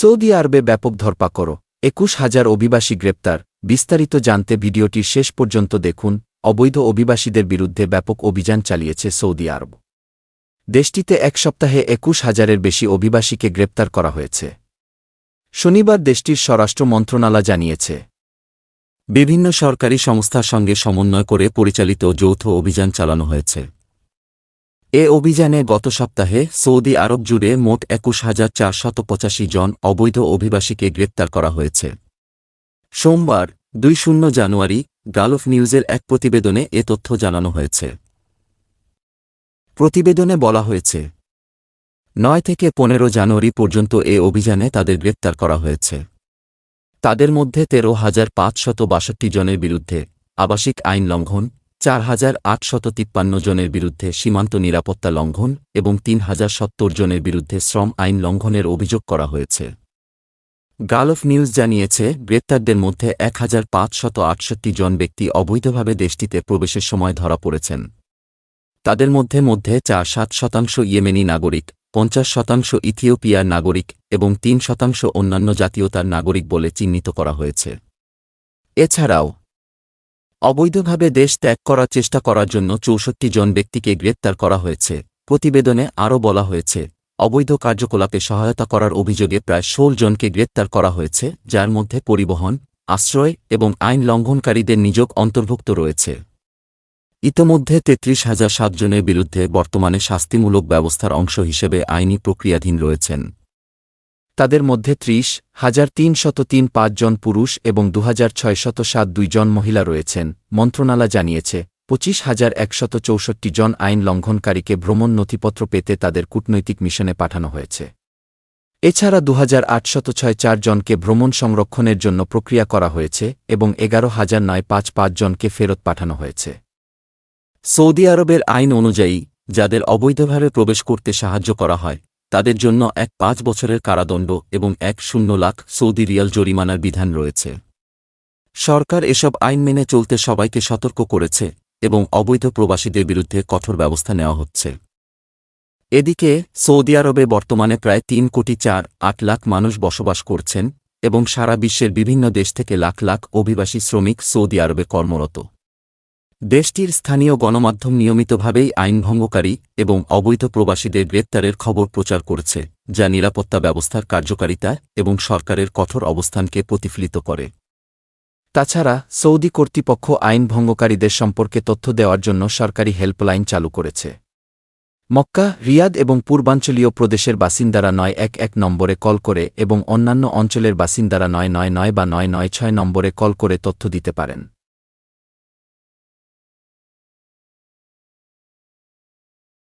Saudi আরবে ব্যাপক ধরপাকড় একুশ হাজার অভিবাসী গ্রেপ্তার। বিস্তারিত জানতে ভিডিওটি শেষ পর্যন্ত দেখুন। অবৈধ অভিবাসীদের বিরুদ্ধে ব্যাপক অভিযান চালিয়েছে সৌদি আরব। দেশটিতে এক সপ্তাহে একুশ হাজারের বেশি অভিবাসীকে গ্রেপ্তার করা হয়েছে। শনিবার দেশটির স্বরাষ্ট্র মন্ত্রণালয় জানিয়েছে। বিভিন্ন সরকারি সংস্থার সঙ্গে সমন্বয় করে পরিচালিত যৌথ অভিযান চালানো হয়েছে। এ অভিযানে গত সপ্তাহে সৌদি আরব জুড়ে মোট একুশ হাজার চারশত পঁচাশি জন অবৈধ অভিবাসীকে গ্রেপ্তার করা হয়েছে। সোমবার, দুই শূন্য জানুয়ারি, গালফ নিউজের এক প্রতিবেদনে এ তথ্য জানানো হয়েছে। প্রতিবেদনে বলা হয়েছে, নয় থেকে পনেরো জানুয়ারি পর্যন্ত এ অভিযানে তাদের গ্রেপ্তার করা হয়েছে। তাদের মধ্যে তেরো হাজার পাঁচশত বাষট্টি জনের বিরুদ্ধে আবাসিক আইন লঙ্ঘন চার হাজার আটশত তিপ্পান্ন জনের বিরুদ্ধে সীমান্ত নিরাপত্তা লঙ্ঘন এবং তিন হাজার সত্তর জনের বিরুদ্ধে শ্রম আইন লঙ্ঘনের অভিযোগ করা হয়েছে। গালফ নিউজ জানিয়েছে, গ্রেপ্তারদের মধ্যে এক হাজার পাঁচশত আটষট্টি জন ব্যক্তি অবৈধভাবে দেশটিতে প্রবেশের সময় ধরা পড়েছেন। তাদের মধ্যে মধ্যে চার সাত শতাংশ ইয়েমেনি নাগরিক, পঞ্চাশ শতাংশ ইথিওপিয়ার নাগরিক এবং তিন শতাংশ অন্যান্য জাতীয়তার নাগরিক বলে চিহ্নিত করা হয়েছে। এছাড়াও অবৈধভাবে দেশ ত্যাগ করার চেষ্টা করার জন্য চৌষট্টি জন ব্যক্তিকে গ্রেপ্তার করা হয়েছে। প্রতিবেদনে আরও বলা হয়েছে, অবৈধ কার্যকলাপে সহায়তা করার অভিযোগে প্রায় ষোল জনকে গ্রেপ্তার করা হয়েছে, যার মধ্যে পরিবহন, আশ্রয় এবং আইন লঙ্ঘনকারীদের নিযোগ অন্তর্ভুক্ত রয়েছে। ইতোমধ্যে তেত্রিশ হাজার সাতজনের বিরুদ্ধে বর্তমানে শাস্তিমূলক ব্যবস্থার অংশ হিসেবে আইনি প্রক্রিয়াধীন রয়েছেন। তাদের মধ্যে ত্রিশ, হাজার তিনশত তিন পাঁচজন পুরুষ এবং দুহাজার ছয়শত সাত মহিলা রয়েছেন, মন্ত্রণালয় জানিয়েছে। পঁচিশ হাজার একশত চৌষট্টি জন আইন লঙ্ঘনকারীকে ভ্রমণ নথিপত্র পেতে তাদের কূটনৈতিক মিশনে পাঠানো হয়েছে। এছাড়া দুহাজার আটশত ছয় চার জনকে ভ্রমণ সংরক্ষণের জন্য প্রক্রিয়া করা হয়েছে এবং এগারো হাজার নয় পাঁচ জনকে ফেরত পাঠানো হয়েছে। সৌদি আরবের আইন অনুযায়ী, যাদের অবৈধভাবে প্রবেশ করতে সাহায্য করা হয় তাদের জন্য এক পাঁচ বছরের কারাদণ্ড এবং এক শূন্য লাখ সৌদি রিয়াল জরিমানার বিধান রয়েছে। সরকার এসব আইন মেনে চলতে সবাইকে সতর্ক করেছে এবং অবৈধ প্রবাসীদের বিরুদ্ধে কঠোর ব্যবস্থা নেওয়া হচ্ছে। এদিকে, সৌদি আরবে বর্তমানে প্রায় তিন কোটি চার, আট লাখ মানুষ বসবাস করছেন এবং সারা বিশ্বের বিভিন্ন দেশ থেকে লাখ লাখ অভিবাসী শ্রমিক সৌদি আরবে কর্মরত। দেশটির স্থানীয় গণমাধ্যম নিয়মিতভাবেই আইনভঙ্গকারী এবং অবৈধ প্রবাসীদের গ্রেপ্তারের খবর প্রচার করেছে, যা নিরাপত্তা ব্যবস্থার কার্যকারিতা এবং সরকারের কঠোর অবস্থানকে প্রতিফলিত করে। তাছাড়া, সৌদি কর্তৃপক্ষ আইন ভঙ্গকারীদের সম্পর্কে তথ্য দেওয়ার জন্য সরকারি হেল্পলাইন চালু করেছে। মক্কা, রিয়াদ এবং পূর্বাঞ্চলীয় প্রদেশের বাসিন্দারা নয় এক এক নম্বরে কল করে এবং অন্যান্য অঞ্চলের বাসিন্দারা নয় নয় নয় বা নয় নয় ছয় নম্বরে কল করে তথ্য দিতে পারেন।